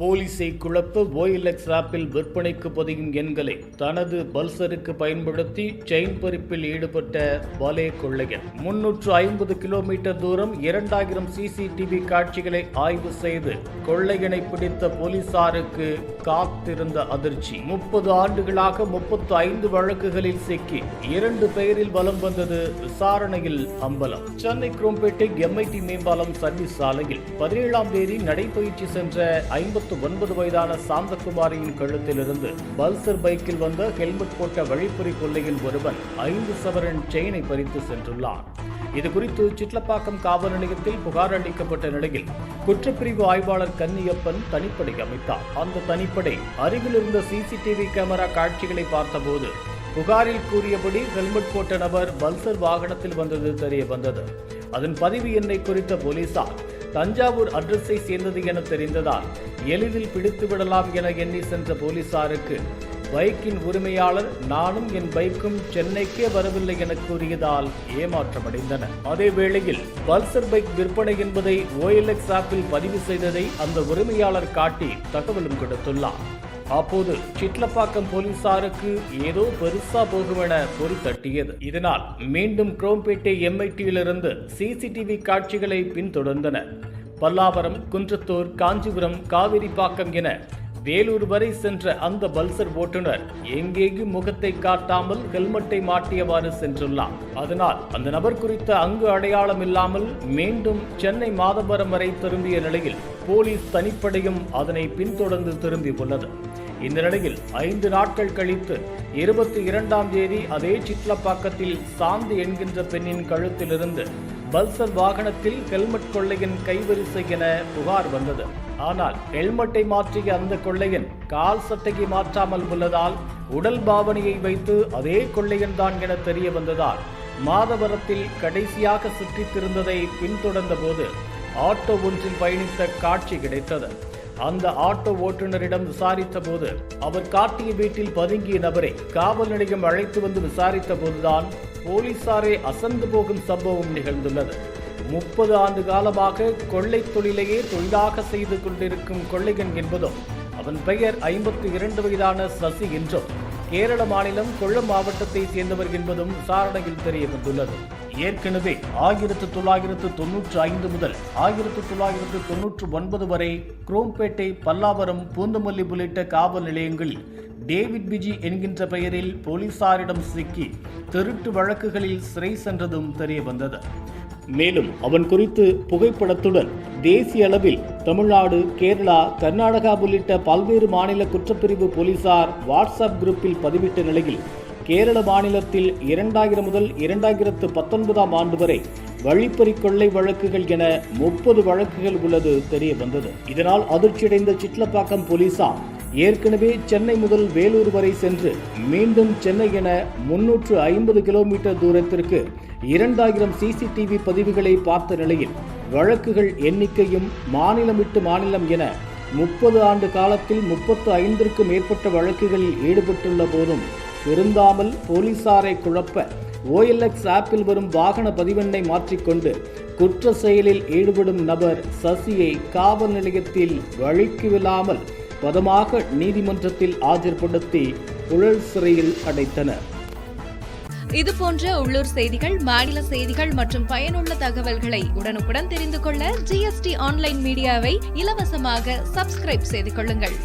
போலீசை குழப்ப ஓஎல்எக்ஸ் ஆப்பில் விற்பனைக்கு பதியும் எண்களை தனது பல்சருக்கு பயன்படுத்தி செயின் பறிப்பில் ஈடுபட்ட பலே கொள்ளையன். முன்னூற்று ஐம்பது கிலோமீட்டர் தூரம் இரண்டாயிரம் சிசிடிவி காட்சிகளை ஆய்வு செய்து கொள்ளையனை பிடித்த போலீசாருக்கு காத்திருந்த அதிர்ச்சி. முப்பது ஆண்டுகளாக முப்பத்து ஐந்து வழக்குகளில் சிக்கி இரண்டு பெயரில் வலம் வந்தது விசாரணையில் அம்பலம். சென்னை குரோம்பேட்டை எம்ஐடி மேம்பாலம் சர்வீஸ் சாலையில் பதினேழாம் தேதி நடைபயிற்சி சென்ற ஐம்பத்து ஒன்பது வயதான சாந்தகுமாரியின் கழுத்திலிருந்து பல்சர் பைக்கில் வந்த ஹெல்மெட் போட்ட வழிப்பறி கொள்ளையில் ஒருவன் ஐந்து சவரன் செயினை பறித்து சென்றுள்ளான். இது குறித்து சிட்லப்பாக்கம் காவல் நிலையத்தில் புகார் அளிக்கப்பட்ட நிலையில் குற்றப்பிரிவு ஆய்வாளர் கன்னியப்பன் தனிப்படை அமைத்தார். அந்த தனிப்படை அருகில் இருந்த சிசிடிவி கேமரா காட்சிகளை பார்த்தபோது புகாரில் கூறியபடி ஹெல்மெட் போட்ட நபர் பல்சர் வாகனத்தில் வந்தது தெரிய வந்தது. அதன் பதிவு எண்ணை குறித்த போலீசார் தஞ்சாவூர் அட்ரஸை சேர்ந்தது என தெரிந்ததால் எளிதில் பிடித்து விடலாம் என எண்ணி சென்ற போலீசாருக்கு பைக்கின் உரிமையாளர் நானும் என் பைக்கும் சென்னைக்கே வரவில்லை என கூறியதால் ஏமாற்றமடைந்தனர். அதே வேளையில் பல்சர் பைக் விற்பனை என்பதை ஓஎல்எக்ஸ் ஆப்பில் பதிவு செய்ததை அந்த உரிமையாளர் காட்டி தகவலும் கொடுத்துள்ளார். அப்போது சிட்லப்பாக்கம் போலீசாருக்கு ஏதோ பெருசா போகுமென பொறி தட்டியது. இதனால் மீண்டும் குரோம்பேட்டை எம்ஐடியிலிருந்து சிசிடிவி காட்சிகளை பின்தொடர்ந்தனர் பல்லாவரம் குன்றத்தூர் காஞ்சிபுரம் காவிரிப்பாக்கம் என வேலூர் வரை சென்ற அந்த பல்சர் ஓட்டுநர் எங்கேயும் முகத்தை காட்டாமல் ஹெல்மெட்டை மாட்டியவாறு சென்றுள்ளார். அதனால் அந்த நபர் குறித்த அங்கு அடையாளம் இல்லாமல் மீண்டும் சென்னை மாதவரம் வரை திரும்பிய நிலையில் போலீஸ் தனிப்படையும் அதனை பின்தொடர்ந்து திரும்பி உள்ளது இந்த நிலையில் ஐந்து நாட்கள் கழித்து இருபத்தி இரண்டாம் தேதி அதே சிட்லப்பாக்கத்தில் சாந்தி என்கின்ற பெண்ணின் கழுத்திலிருந்து பல்சர் வாகனத்தில் ஹெல்மெட் கொள்ளையின் கைவரிசை என புகார் வந்தது. ஆனால் ஹெல்மெட்டை மாற்றிய அந்த கொள்ளையன் கால் சட்டையை மாற்றாமல் உள்ளதால் உடல் பாவனையை வைத்து அதே கொள்ளையன் தான் என தெரிய வந்ததால் மாதவரத்தில் கடைசியாக சுற்றித் திருந்ததை பின்தொடர்ந்த போது ஆட்டோ ஒன்றில் பயணித்த காட்சி கிடைத்தது. அந்த ஆட்டோ ஓட்டுநரிடம் விசாரித்த போது அவர் காட்டிய வீட்டில் பதுங்கிய நபரை காவல் நிலையம் அழைத்து வந்து விசாரித்த போதுதான் போலீசாரே அசந்து போகும் சம்பவம் நிகழ்ந்துள்ளது. முப்பது ஆண்டு காலமாக கொள்ளை தொழிலையே தொழிலாக செய்து கொண்டிருக்கும் கொள்ளையன் என்பதும் அவன் பெயர் ஐம்பத்தி இரண்டு வயதான சசி என்றும் கேரள மாநிலம் கொல்லம் மாவட்டத்தை சேர்ந்தவர் என்பதும் விசாரணையில் தெரிய வந்துள்ளது ஏற்கனவே ஆயிரத்து தொள்ளாயிரத்து தொன்னூற்று ஐந்து முதல் ஆயிரத்து தொள்ளாயிரத்து தொன்னூற்று ஒன்பது வரை குரோம்பேட்டை பல்லாவரம் பூந்தமல்லி உள்ளிட்ட காவல் நிலையங்களில் டேவிட் பிஜி என்கின்ற பெயரில் போலீசாரிடம் சிக்கி திருட்டு வழக்குகளில் சிறை சென்றதும் தெரிய வந்தது மேலும் அவன் குறித்து புகைப்படத்துடன் தேசிய அளவில் தமிழ்நாடு கேரளா கர்நாடகா உள்ளிட்ட பல்வேறு மாநில குற்றப்பிரிவு போலீசார் வாட்ஸ்அப் குரூப்பில் பதிவிட்ட நிலையில் கேரள மாநிலத்தில் இரண்டாயிரம் முதல் இரண்டாயிரத்து பத்தொன்பதாம் ஆண்டு வரை வழிப்பறி கொள்ளை வழக்குகள் என முப்பது வழக்குகள் உள்ளது தெரிய வந்தது. இதனால் அதிர்ச்சியடைந்த சிட்லப்பாக்கம் போலீசார் ஏற்கனவே சென்னை முதல் வேலூர் வரை சென்று மீண்டும் சென்னை என முன்னூற்று ஐம்பது கிலோமீட்டர் தூரத்திற்கு இரண்டாயிரம் சிசிடிவி பதிவுகளை பார்த்த நிலையில் வழக்குகள் எண்ணிக்கையும் மாநிலம் விட்டு மாநிலம் என முப்பது ஆண்டு காலத்தில் முப்பத்து ஐந்திற்கும் மேற்பட்ட வழக்குகளில் ஈடுபட்டுள்ள போதும் திருந்தாமல் போலீசாரை குழப்ப ஓஎல்எக்ஸ் ஆப்பில் வரும் வாகன பதிவெண்ணை மாற்றிக்கொண்டு குற்ற செயலில் ஈடுபடும் நபர் சசியை காவல் நிலையத்தில் வழிக்கு விழாமல் பதமாக நீதிமன்றத்தில் ஆஜர்படுத்தி புழல் சிறையில் அடைத்தனர். இது போன்ற உள்ளூர் செய்திகள் மாநில செய்திகள் மற்றும் பயனுள்ள தகவல்களை உடனுக்குடன் தெரிந்து கொள்ள ஜிஎஸ்டி ஆன்லைன் மீடியாவை இலவசமாக சப்ஸ்கிரைப் செய்து கொள்ளுங்கள்.